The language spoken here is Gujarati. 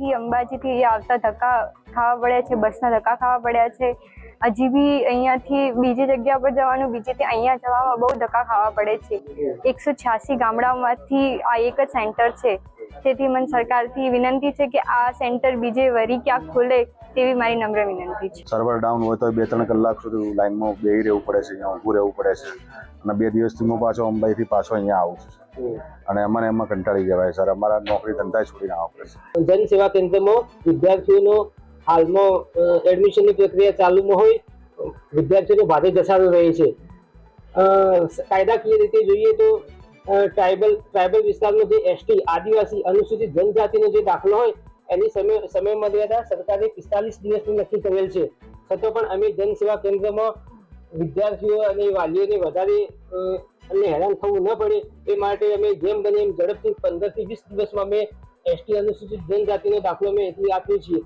અહીંયાથી અંબાજીથી આવતા ધક્કા ખાવા પડ્યા છે, બસના ધક્કા ખાવા પડ્યા છે. હજી બી અહીંયાથી બીજી જગ્યા પર જવાનું બીજેથી અહીંયા જવામાં બહુ ધક્કા ખાવા પડે છે. એકસો છ્યાસી ગામડાઓમાંથી આ એક જ સેન્ટર છે. તેથી મને સરકારથી વિનંતી છે કે આ સેન્ટર બીજે વરી ક્યાંક ખુલે તેવી મારી નમ્ર વિનંતી છે. સર્વર ડાઉન હોય તો બે ત્રણ કલાક સુધી લાઈનમાં બેહી રહેવું પડે છે અહીંયા ઊભું રહેવું પડે છે. અને બે દિવસથી હું પાછો અંબાઈથી પાછો અહીંયા આવું છું. અને એમાં એમાં કંટાળી જવાય સર અમારા નોકરી ધંધા છોડીને આવવા પડે છે. જન સેવા કેન્દ્રમાં વિદ્યાર્થીઓનો હાલમાં એડમિશનની પ્રક્રિયા ચાલુમાં હોય વિદ્યાર્થીઓનો ભારે ધસારો રહે છે. કાયદાકીય રીતે જોઈએ તો ટ્રાઇબલ ટ્રાઇબલ વિસ્તારનો જે એસટી આદિવાસી અનુસૂચિત જનજાતિનો જે દાખલો હોય એની સમય સમય મર્યાદા સરકારે પિસ્તાલીસ દિવસની નક્કી કરેલ છે. છતાં પણ અમે જન સેવા કેન્દ્રમાં વિદ્યાર્થીઓ અને વાલીઓને વધારે અમને હેરાન થવું ન પડે એ માટે અમે જેમ બને એમ ઝડપથી પંદરથી વીસ દિવસમાં અમે એસટી અનુસૂચિત જનજાતિનો દાખલો અમે એટલી આપીએ છીએ.